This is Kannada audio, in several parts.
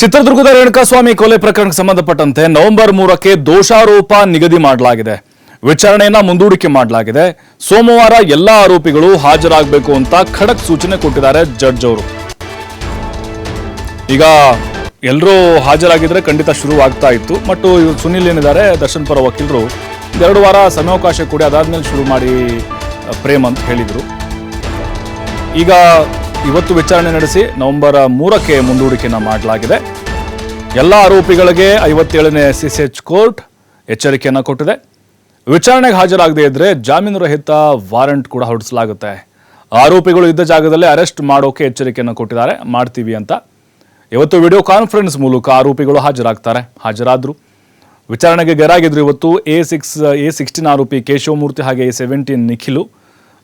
ಚಿತ್ರದುರ್ಗದ ರೇಣುಕಾಸ್ವಾಮಿ ಕೊಲೆ ಪ್ರಕರಣಕ್ಕೆ ಸಂಬಂಧಪಟ್ಟಂತೆ ನವೆಂಬರ್ ಮೂರಕ್ಕೆ ದೋಷಾರೋಪ ನಿಗದಿ ಮಾಡಲಾಗಿದೆ. ವಿಚಾರಣೆಯನ್ನ ಮುಂದೂಡಿಕೆ ಮಾಡಲಾಗಿದೆ. ಸೋಮವಾರ ಎಲ್ಲಾ ಆರೋಪಿಗಳು ಹಾಜರಾಗಬೇಕು ಅಂತ ಖಡಕ್ ಸೂಚನೆ ಕೊಟ್ಟಿದ್ದಾರೆ ಜಡ್ಜ್ ಅವರು. ಈಗ ಎಲ್ಲರೂ ಹಾಜರಾಗಿದ್ರೆ ಖಂಡಿತ ಶುರುವಾಗ್ತಾ ಇತ್ತು. ಮತ್ತು ಇವರು ಸುನಿಲ್ ಏನಿದ್ದಾರೆ, ದರ್ಶನ್ ಪರ ವಕೀಲರು ಎರಡು ವಾರ ಸಮಯಾವಕಾಶ ಕೊಡಿ, ಅದಾದ್ಮೇಲೆ ಶುರು ಮಾಡಿ ಪ್ರೇಮ್ ಅಂತ ಹೇಳಿದರು. ಈಗ ಇವತ್ತು ವಿಚಾರಣೆ ನಡೆಸಿ ನವೆಂಬರ್ ಮೂರಕ್ಕೆ ಮುಂದೂಡಿಕೆಯನ್ನು ಮಾಡಲಾಗಿದೆ. ಎಲ್ಲ ಆರೋಪಿಗಳಿಗೆ ಐವತ್ತೇಳನೇ ಸಿ ಸಿ ಎಚ್ ಕೋರ್ಟ್ ಎಚ್ಚರಿಕೆಯನ್ನು ಕೊಟ್ಟಿದೆ. ವಿಚಾರಣೆಗೆ ಹಾಜರಾಗದೇ ಇದ್ರೆ ಜಾಮೀನು ರಹಿತ ವಾರಂಟ್ ಕೂಡ ಹೊರಡಿಸಲಾಗುತ್ತೆ. ಆರೋಪಿಗಳು ಇದ್ದ ಜಾಗದಲ್ಲೇ ಅರೆಸ್ಟ್ ಮಾಡೋಕೆ ಎಚ್ಚರಿಕೆಯನ್ನು ಕೊಟ್ಟಿದ್ದಾರೆ. ಮಾಡ್ತೀವಿ ಅಂತ. ಇವತ್ತು ವಿಡಿಯೋ ಕಾನ್ಫರೆನ್ಸ್ ಮೂಲಕ ಆರೋಪಿಗಳು ಹಾಜರಾಗ್ತಾರೆ. ಹಾಜರಾದರು. ವಿಚಾರಣೆಗೆ ಗೈರಾಗಿದ್ರು ಇವತ್ತು ಎ ಸಿಕ್ಸ್, ಎ ಸಿಕ್ಸ್ಟೀನ್ ಆರೋಪಿ ಕೇಶವಮೂರ್ತಿ ಹಾಗೆ ಎ ಸೆವೆಂಟೀನ್ ನಿಖಿಲು.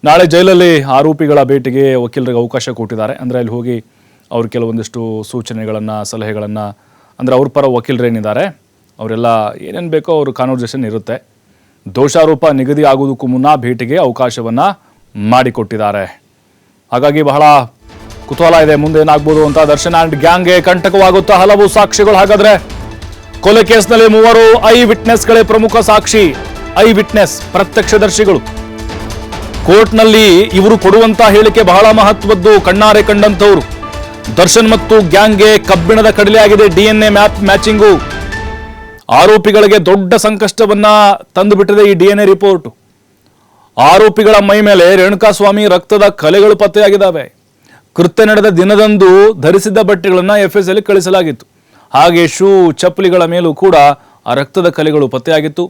ನಾಳೆ ಜೈಲಲ್ಲಿ ಆರೋಪಿಗಳ ಭೇಟಿಗೆ ವಕೀಲರಿಗೆ ಅವಕಾಶ ಕೊಟ್ಟಿದ್ದಾರೆ. ಅಂದರೆ ಅಲ್ಲಿ ಹೋಗಿ ಅವ್ರು ಕೆಲವೊಂದಿಷ್ಟು ಸೂಚನೆಗಳನ್ನು, ಸಲಹೆಗಳನ್ನು, ಅಂದರೆ ಅವ್ರ ಪರ ವಕೀಲರೇನಿದ್ದಾರೆ, ಅವರೆಲ್ಲ ಏನೇನು ಬೇಕೋ ಅವ್ರ ಕಾನ್ವರ್ಸೇಷನ್ ಇರುತ್ತೆ. ದೋಷಾರೋಪ ನಿಗದಿ ಆಗುವುದಕ್ಕೂ ಮುನ್ನ ಭೇಟಿಗೆ ಅವಕಾಶವನ್ನು ಮಾಡಿಕೊಟ್ಟಿದ್ದಾರೆ. ಹಾಗಾಗಿ ಬಹಳ ಕುತೂಹಲ ಇದೆ, ಮುಂದೆ ಏನಾಗ್ಬೋದು ಅಂತ. ದರ್ಶನ್ ಆ್ಯಂಡ್ ಗ್ಯಾಂಗ್ಗೆ ಕಂಟಕವಾಗುತ್ತಾ ಹಲವು ಸಾಕ್ಷಿಗಳು. ಹಾಗಾದ್ರೆ ಕೊಲೆ ಕೇಸ್ನಲ್ಲಿ ಮೂವರು ಐ ವಿಟ್ನೆಸ್ಗಳೇ ಪ್ರಮುಖ ಸಾಕ್ಷಿ. Eye witness ಪ್ರತ್ಯಕ್ಷದರ್ಶಿಗಳು. ಕೋರ್ಟ್ನಲ್ಲಿ ಇವರು ಕೊಡುವಂತ ಹೇಳಿಕೆ ಬಹಳ ಮಹತ್ವದ್ದು, ಕಣ್ಣಾರೆ ಕಂಡಂತವರು ದರ್ಶನ್ ಮತ್ತು ಗ್ಯಾಂಗ್ಗೆ ಕಬ್ಬಿಣದ ಕಡಲೆ ಆಗಿದೆ ಡಿಎನ್ಎ ಮ್ಯಾಪ್ ಮ್ಯಾಚಿಂಗು. ಆರೋಪಿಗಳಿಗೆ ದೊಡ್ಡ ಸಂಕಷ್ಟವನ್ನ ತಂದುಬಿಟ್ಟಿದೆ ಈ ಡಿಎನ್ಎ ರಿಪೋರ್ಟ್. ಆರೋಪಿಗಳ ಮೈ ಮೇಲೆ ರೇಣುಕಾಸ್ವಾಮಿ ರಕ್ತದ ಕಲೆಗಳು ಪತ್ತೆಯಾಗಿದ್ದಾವೆ. ಕೃತ್ಯ ನಡೆದ ದಿನದಂದು ಧರಿಸಿದ್ದ ಬಟ್ಟೆಗಳನ್ನು ಎಫ್ ಎಸ್ ಅಲ್ಲಿ ಕಳಿಸಲಾಗಿತ್ತು. ಹಾಗೆ ಶೂ, ಚಪ್ಪಲಿಗಳ ಮೇಲೂ ಕೂಡ ಆ ರಕ್ತದ ಕಲೆಗಳು ಪತ್ತೆಯಾಗಿತ್ತು.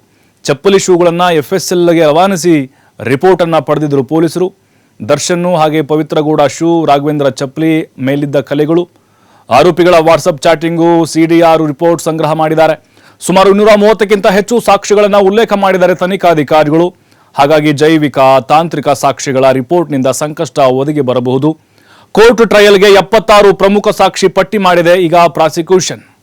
ಚಪ್ಪಲಿ ಶೂಗಳನ್ನು ಎಫ್ ಎಸ್ ಎಲ್ಗೆ ರವಾನಿಸಿ ರಿಪೋರ್ಟನ್ನು ಪಡೆದಿದ್ದರು ಪೊಲೀಸರು. ದರ್ಶನ್ನು ಹಾಗೆ ಪವಿತ್ರಗೌಡ, ಶೂ, ರಾಘವೇಂದ್ರ ಚಪ್ಪಲಿ ಮೇಲಿದ್ದ ಕಲೆಗಳು. ಆರೋಪಿಗಳ WhatsApp chatting C D R report ಸಂಗ್ರಹ ಮಾಡಿದ್ದಾರೆ. ಸುಮಾರು ಇನ್ನೂರ ಮೂವತ್ತಕ್ಕಿಂತ ಹೆಚ್ಚು ಸಾಕ್ಷಿಗಳನ್ನು ಉಲ್ಲೇಖ ಮಾಡಿದ್ದಾರೆ ತನಿಖಾಧಿಕಾರಿಗಳು. ಹಾಗಾಗಿ ಜೈವಿಕ, ತಾಂತ್ರಿಕ ಸಾಕ್ಷಿಗಳ ರಿಪೋರ್ಟ್ನಿಂದ ಸಂಕಷ್ಟ ಒದಗಿ ಬರಬಹುದು. ಕೋರ್ಟ್ ಟ್ರಯಲ್ಗೆ ಎಪ್ಪತ್ತಾರು ಪ್ರಮುಖ ಸಾಕ್ಷಿ ಪಟ್ಟಿ ಮಾಡಿದೆ ಈಗ ಪ್ರಾಸಿಕ್ಯೂಷನ್.